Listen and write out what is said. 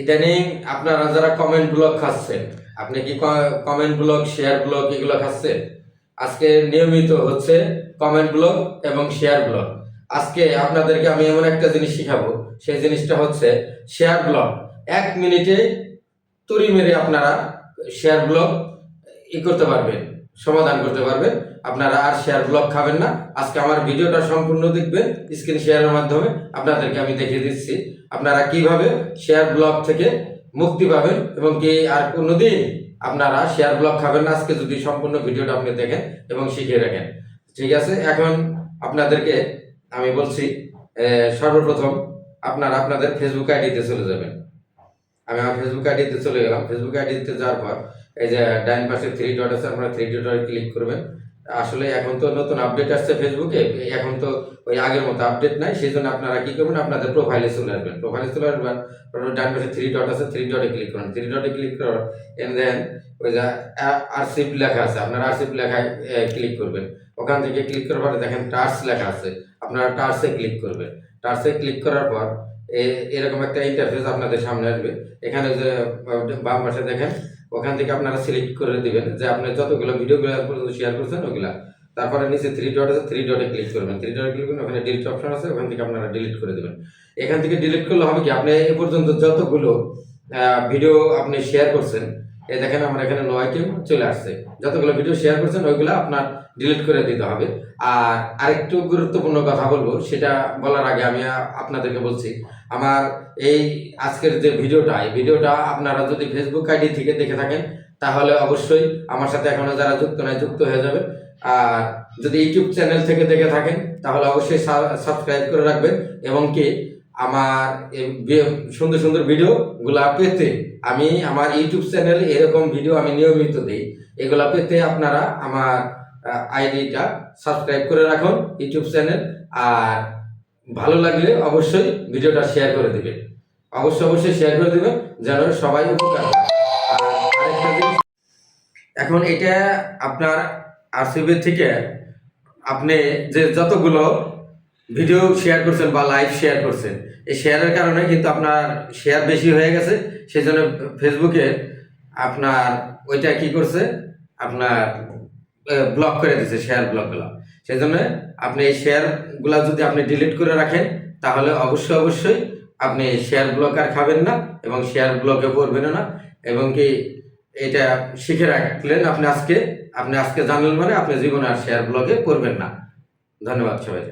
ইদানিং আপনারা যারা কমেন্ট ব্লক খাচ্ছেন, আপনি কি কমেন্ট ব্লগ শেয়ার ব্লক এগুলো খাচ্ছেন? আজকে নিয়মিত হচ্ছে কমেন্ট ব্লগ এবং শেয়ার ব্লগ আজকে আপনাদেরকে আমি এমন একটা জিনিস শিখাবো, সেই জিনিসটা হচ্ছে শেয়ার ব্লগ এক মিনিটে তুড়ি মেরে আপনারা শেয়ার ব্লগ ই করতে পারবেন। সমাধান করতে পারবেন। আপনারা আর শেয়ার ব্লগ খাবেন না। আজকে আমার ভিডিওটা সম্পূর্ণ দেখবেন স্ক্রিন শেয়ারের মাধ্যমে আপনাদেরকে আমি দেখিয়ে দিচ্ছি। আপনারা কীভাবে শেয়ার ব্লগ থেকে মুক্তি পাবেন এবং কি আর কোনোদিন আপনারা শেয়ার ব্লগ খাবেন না, আজকে যদি সম্পূর্ণ ভিডিওটা আপনি দেখেন এবং শিখে রাখেন। ঠিক আছে? এখন আপনাদেরকে আমি বলছি সর্বপ্রথম আপনারা আপনাদের ফেসবুক আইডিতে চলে যাবেন। আমি আমার ফেসবুক আইডিতে চলে গেলাম। ফেসবুক আইডিতে যাওয়ার পর এই যে ডাইন পাশে থ্রি ডট আছে, আপনারা থ্রি ডট ক্লিক করবেন। আসলে এখন তো নতুন আপডেট আসছে ফেসবুকে এখন তো ওই আগের মতো আপডেট নাই সেই জন্য আপনারা কি করবেন, আপনাদের প্রোফাইলে চলে আসবেন। প্রোফাইলে চলে আসবেন ডান পাশে থ্রি ডট আছে থ্রি ডটে ক্লিক করুন। থ্রি ডটে ক্লিক করার এন্ড দেন ওই যে আরসিপ লেখা আছে, আপনারা আরসিপ লেখায় ক্লিক করবেন। ওখান থেকে ক্লিক করার পরে দেখেন টার্স লেখা আছে, আপনারা টার্সে ক্লিক করবেন। টার্সে ক্লিক করার পর এরকম একটা ইন্টারফেস আপনাদের সামনে আসবে। এখানে যে, বাম পাশে দেখেন ওখান থেকে আপনারা সিলেক্ট করে দিবেন যে আপনি যতগুলো ভিডিওগুলো পর্যন্ত শেয়ার করছেন ওগুলা। তারপরে নিচে থ্রি ডট আছে থ্রি ডটে ক্লিক করবেন। থ্রি ডটে ক্লিক করবেন, ওখানে ডিলিট অপশন আছে, ওখান থেকে আপনারা ডিলিট করে দেবেন। এখান থেকে ডিলিট করলে হবে কি? আপনি এ পর্যন্ত যতগুলো ভিডিও আপনি শেয়ার করছেন এই দেখেন আমার এখানে নো আইটেম চলে আসছে। যতগুলো ভিডিও শেয়ার করছেন, ওইগুলো আপনার ডিলিট করে দিতে হবে। আর আরেকটু গুরুত্বপূর্ণ কথা বলব, সেটা বলার আগে আমি আপনাদেরকে বলছি, আমার এই আজকের যে ভিডিওটা এই ভিডিওটা আপনারা যদি ফেসবুক আইডি থেকে দেখে থাকেন, তাহলে অবশ্যই আমার সাথে এখনও যারা যুক্ত নয় যুক্ত হয়ে যাবে আর যদি ইউটিউব চ্যানেল থেকে দেখে থাকেন, তাহলে অবশ্যই সাবস্ক্রাইব করে রাখবেন। এবং কি আমার সুন্দর সুন্দর ভিডিও গুলা পেতে আমি আমার ইউটিউব চ্যানেলে এরকম ভিডিও আমি নিয়মিত দিই। এগুলা পেতে আপনারা আমার আইডিটা সাবস্ক্রাইব করে রাখুন ইউটিউব চ্যানেল আর ভালো লাগলে অবশ্যই ভিডিওটা শেয়ার করে দিবেন। অবশ্যই অবশ্যই শেয়ার করে দিবেন যেন সবাই উপকার আর এখন এটা আপনার আরসিবি থেকে আপনি যে যতগুলো ভিডিও শেয়ার করছেন বা লাইভ শেয়ার করছেন। এই শেয়ারের কারণে কিন্তু আপনার শেয়ার বেশি হয়ে গেছে সেই জন্য ফেসবুকে আপনার ওইটা কি করছে, আপনার ব্লক করে দিচ্ছে শেয়ার ব্লকগুলো সেই জন্য আপনি এই শেয়ারগুলো যদি আপনি ডিলিট করে রাখেন, তাহলে অবশ্যই অবশ্যই আপনি শেয়ার ব্লক আর খাবেন না এবং শেয়ার ব্লকে পড়বেন না। এবং কি এটা শিখে রাখলেন আপনি আজকে আপনি আজকে জানলেন মানে আপনি জীবনে আর শেয়ার ব্লগে করবেন না। ধন্যবাদ সবাই